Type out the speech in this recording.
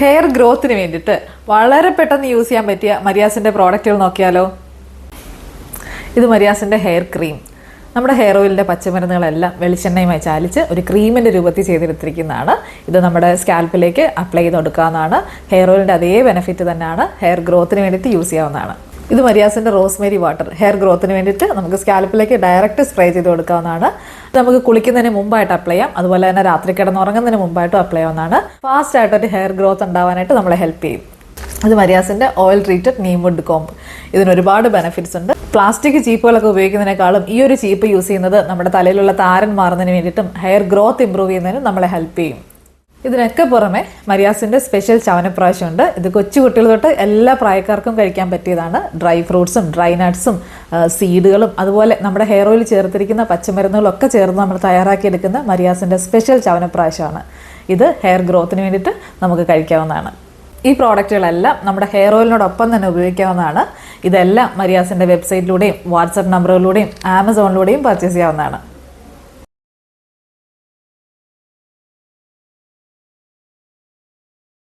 Hair ഗ്രോത്തിന് വേണ്ടിയിട്ട് വളരെ പെട്ടെന്ന് യൂസ് ചെയ്യാൻ പറ്റിയ മരിയാസിന്റെ പ്രോഡക്റ്റുകൾ നോക്കിയാലോ? ഇത് മരിയാസിന്റെ ഹെയർ ക്രീം നമ്മുടെ ഹെയർ ഓയിലിന്റെ പച്ചമരുന്നുകളെല്ലാം വെളിച്ചെണ്ണയുമായി ചാലിച്ച് ഒരു ക്രീമിന്റെ രൂപത്തിൽ ചെയ്തെടുത്തിരിക്കുന്നതാണ്. ഇത് നമ്മുടെ സ്കാൽപ്പിലേക്ക് അപ്ലൈ ചെയ്ത് കൊടുക്കാവുന്നതാണ്. ഹെയർ ഓയിലിന്റെ അതേ ബെനിഫിറ്റ് തന്നെയാണ്. ഹെയർ ഗ്രോത്തിന് വേണ്ടിയിട്ട് യൂസ് ചെയ്യാവുന്നതാണ്. ഇത് മരിയാസിന്റെ റോസ്മേരി വാട്ടർ ഹെയർ ഗ്രോത്തിന് വേണ്ടിയിട്ട് നമുക്ക് സ്കാൽപ്പിലേക്ക് ഡയറക്റ്റ് സ്പ്രേ ചെയ്ത് കൊടുക്കാവുന്നതാണ്. നമുക്ക് കുളിക്കുന്നതിന് മുമ്പായിട്ട് അപ്ലൈ ചെയ്യാം. അതുപോലെ തന്നെ രാത്രി കിടന്നുറങ്ങുന്നതിന് മുമ്പായിട്ടും അപ്ലൈ ചെയ്യാവുന്നതാണ്. ഫാസ്റ്റ് ആയിട്ടൊരു ഹെയർ ഗ്രോത്ത് ഉണ്ടാവാനായിട്ട് നമ്മളെ ഹെൽപ്പ് ചെയ്യും. ഇത് മരിയാസിന്റെ oil treated neem wood comb. ഇതിന് ഒരുപാട് ബെനിഫിറ്റ്സ് ഉണ്ട്. പ്ലാസ്റ്റിക് ചീപ്പുകളൊക്കെ ഉപയോഗിക്കുന്നതിനേക്കാളും ഈ ഒരു ചീപ്പ് യൂസ് ചെയ്യുന്നത് നമ്മുടെ തലയിലുള്ള താരൻ മാറുന്നതിന് വേണ്ടിയിട്ടും ഹെയർ ഗ്രോത്ത് ഇമ്പ്രൂവ് ചെയ്യുന്നതിനും നമ്മളെ ഹെൽപ്പ് ചെയ്യും. ഇതിനൊക്കെ പുറമെ മരിയാസിന്റെ സ്പെഷ്യൽ ചവനപ്രാവശ്യമുണ്ട്. ഇത് കൊച്ചു കുട്ടികൾ തൊട്ട് എല്ലാ പ്രായക്കാർക്കും കഴിക്കാൻ പറ്റിയതാണ്. ഡ്രൈ ഫ്രൂട്ട്സും ഡ്രൈ നട്ട്സും സീഡുകളും അതുപോലെ നമ്മുടെ ഹെയർ ഓയിൽ ചേർത്തിരിക്കുന്ന പച്ചമരുന്നുകളും ഒക്കെ ചേർന്ന് നമ്മൾ തയ്യാറാക്കിയെടുക്കുന്ന മരിയാസിന്റെ സ്പെഷ്യൽ ചവനപ്രാവശ്യമാണ്. ഇത് ഹെയർ ഗ്രോത്തിന് വേണ്ടിയിട്ട് നമുക്ക് കഴിക്കാവുന്നതാണ്. ഈ പ്രോഡക്റ്റുകളെല്ലാം നമ്മുടെ ഹെയർ ഓയിലിനോടൊപ്പം തന്നെ ഉപയോഗിക്കാവുന്നതാണ്. ഇതെല്ലാം മരിയാസിന്റെ വെബ്സൈറ്റിലൂടെയും വാട്സപ്പ് നമ്പറുകളിലൂടെയും ആമസോണിലൂടെയും പർച്ചേസ് ചെയ്യാവുന്നതാണ്.